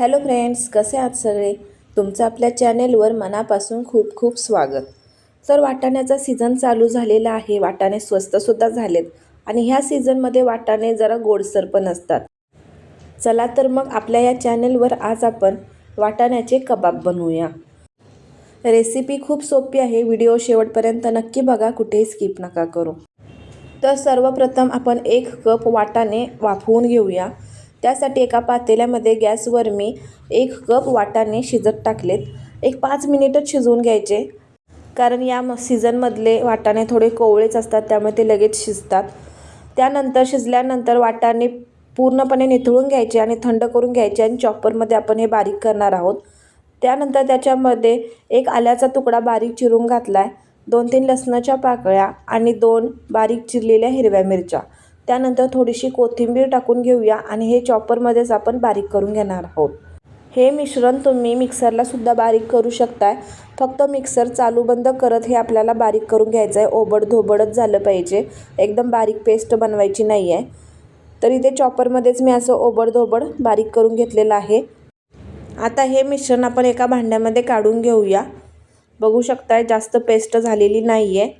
Hello friends कसे आहात सगळे? तुमचं आपल्या चॅनेलवर मनापासून खूप खूप स्वागत. तर वाटाण्याचा सीझन चालू झालेला आहे. वाटाणे स्वस्तसुद्धा झालेत आणि ह्या सीझनमध्ये वाटाणे जरा गोडसर पण असतात. चला तर मग आपल्या या चॅनेलवर आज आपण वाटाण्याचे कबाब बनवूया. रेसिपी खूप सोपी आहे. व्हिडिओ शेवटपर्यंत नक्की बघा. कुठेही स्किप नका करू. तर सर्वप्रथम आपण एक कप वाटाणे वाफवून घेऊया. त्यासाठी एका पातेल्यामध्ये गॅसवर मी एक कप वाटाणे शिजत टाकलेत. एक पाच मिनिटच शिजवून घ्यायचे. कारण या म सीझनमधले वाटाणे थोडे कोवळेच असतात त्यामुळे ते लगेच शिजतात. त्यानंतर शिजल्यानंतर वाटाणे पूर्णपणे निथळून घ्यायचे आणि थंड करून घ्यायचे आणि चॉपरमध्ये आपण हे बारीक करणार आहोत. त्यानंतर त्याच्यामध्ये एक आल्याचा तुकडा बारीक चिरून घातला आहे दोन तीन लसणाच्या पाकळ्या आणि दोन बारीक चिरलेल्या हिरव्या मिरच्या. त्यानंतर थोडीशी कोथिंबीर टाकून घेऊया आणि हे चॉपरमध्येच आपण बारीक करून घेणार आहोत. हे मिश्रण तुम्ही मिक्सरला सुद्धा बारीक करू शकताय. फक्त मिक्सर चालू बंद करत हे आपल्याला बारीक करून घ्यायचं आहे ओबड धोबडच झालं पाहिजे. एकदम बारीक पेस्ट बनवायची नाही आहे तर इथे चॉपरमध्येच मी असं ओबड धोबड बारीक करून घेतलेलं आहे. आता हे मिश्रण आपण एका भांड्यामध्ये काढून घेऊया. बघू शकताय जास्त पेस्ट झालेली नाही आहे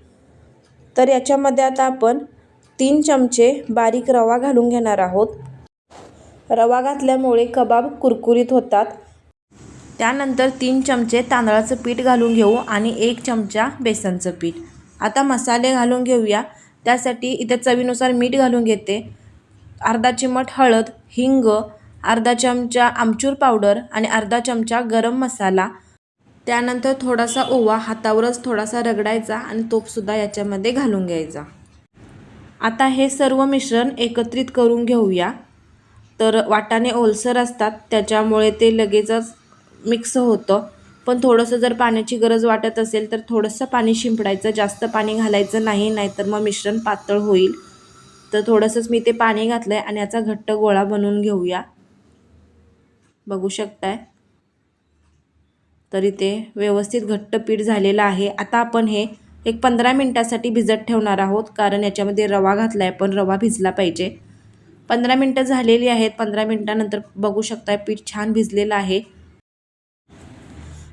तर याच्यामध्ये आता आपण तीन चमचे बारीक रवा घालून घेणार आहोत. रवा घातल्यामुळे कबाब कुरकुरीत होतात. त्यानंतर तीन चमचे तांदळाचं पीठ घालून घेऊ आणि एक चमचा बेसनचं पीठ. आता मसाले घालून घेऊया. त्यासाठी इथे चवीनुसार मीठ घालून घेते. अर्धा चिमट हळद हिंग अर्धा चमचा आमचूर पावडर आणि अर्धा चमचा गरम मसाला. त्यानंतर थोडासा ओवा हातावरच थोडासा रगडायचा आणि तोपसुद्धा याच्यामध्ये घालून घ्यायचा. आता हे सर्व मिश्रण एकत्रित करून घेऊया. तर वाटाणे ओलसर असतात त्याच्यामुळे ते लगेचच मिक्स होतं. पण थोडंसं जर पाण्याची गरज वाटत असेल तर थोडंसं पाणी शिंपडायचं जास्त पाणी घालायचं नाही नाहीतर मग मिश्रण पातळ होईल. तर थोडंसंच मी ते पाणी घातलं आहे आणि याचा घट्ट गोळा बनवून घेऊया. बघू शकताय? तर इथे व्यवस्थित घट्ट पीठ झालेलं आहे. आता आपण हे एक पंधरा मिनटासाठी भिजत ठेवणार आहोत कारण याच्यामध्ये रवा घातला आहे पण रवा भिजला पाहिजे. पंधरा मिनटं झालेली आहेत पंधरा मिनटानंतर बघू शकताय पीठ छान भिजलेलं आहे.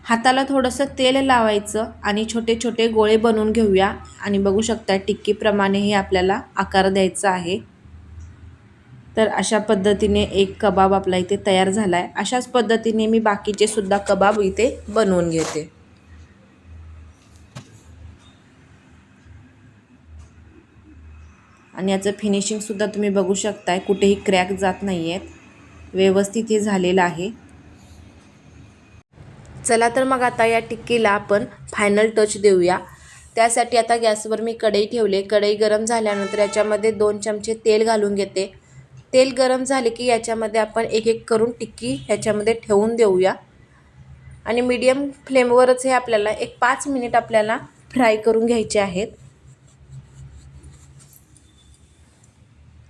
हाताला थोडंसं तेल लावायचं आणि छोटे छोटे गोळे बनवून घेऊया. आणि बघू शकता टिक्कीप्रमाणे हे आपल्याला आकार द्यायचा आहे. तर अशा पद्धतीने एक कबाब आपला इथे तयार झाला आहे अशाच पद्धतीने मी बाकीचे सुद्धा कबाब इथे बनवून घेते. आणि याचं फिनिशिंगसुद्धा तुम्ही बघू शकताय. कुठेही क्रॅक जात नाही आहेत व्यवस्थित हे झालेलं आहे. चला तर मग आता या टिक्कीला आपण फायनल टच देऊया. त्यासाठी आता गॅसवर मी कढई ठेवले. कढई गरम झाल्यानंतर याच्यामध्ये दोन चमचे तेल घालून घेते. तेल गरम झाले की याच्यामध्ये आपण एक एक करून टिक्की ह्याच्यामध्ये ठेवून देऊया. आणि मीडियम फ्लेमवरच हे आपल्याला एक पाच मिनिट आपल्याला फ्राय करून घ्यायचे आहेत.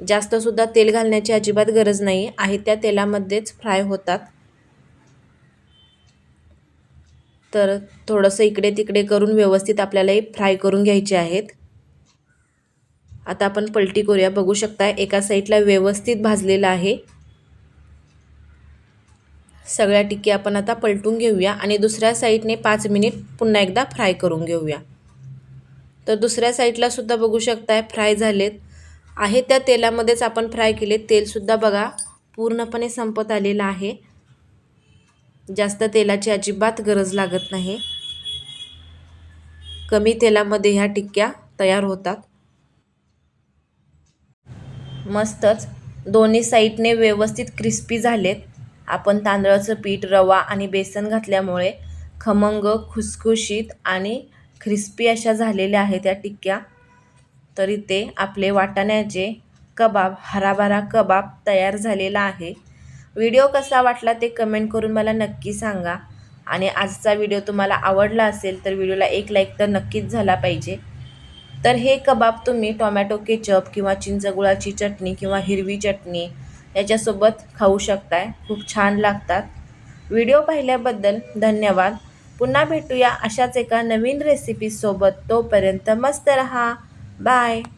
जास्तसुद्धा तेल घालण्याची अजिबात गरज नाही. आहे त्या तेलामध्येच फ्राय होतात. तर थोडंसं इकडे तिकडे करून व्यवस्थित आपल्याला हे फ्राय करून घ्यायचे आहेत. आता आपण पलटी करूया. बघू शकता एका साईडला व्यवस्थित भाजलेला आहे. सगळ्या टिक्की आपण आता पलटून घेऊया आणि दुसऱ्या साईडने पाच मिनिट पुन्हा एकदा फ्राय करून घेऊया. तर दुसऱ्या साईडलासुद्धा बघू शकताय फ्राय झालेत. आहे त्या तेलामध्येच आपण फ्राय केले. तेलसुद्धा बघा पूर्णपणे संपत आलेलं आहे. जास्त तेलाची अजिबात गरज लागत नाही. कमी तेलामध्ये ह्या टिक्क्या तयार होतात. मस्तच दोन्ही साईडने व्यवस्थित क्रिस्पी झालेत. आपण तांदळाचं पीठ रवा आणि बेसन घातल्यामुळे खमंग खुसखुशीत आणि क्रिस्पी अशा झालेल्या आहेत त्या टिक्क्या. तरी ते आपले वाटाण्याचे कबाब हराभरा कबाब तयार झालेला आहे. व्हिडिओ कसा वाटला ते कमेंट करून मला नक्की सांगा. आणि आजचा व्हिडिओ तुम्हाला आवडला असेल तर व्हिडिओला एक लाईक तर नक्कीच झाला पाहिजे. तर हे कबाब तुम्ही टोमॅटो केचप किंवा चिंचगुळाची चटणी किंवा हिरवी चटणी याच्यासोबत खाऊ शकताय. खूप छान लागतात. व्हिडिओ पाहिल्याबद्दल धन्यवाद. पुन्हा भेटूया अशाच एका नवीन रेसिपीसोबत तोपर्यंत मस्त रहा. Bye!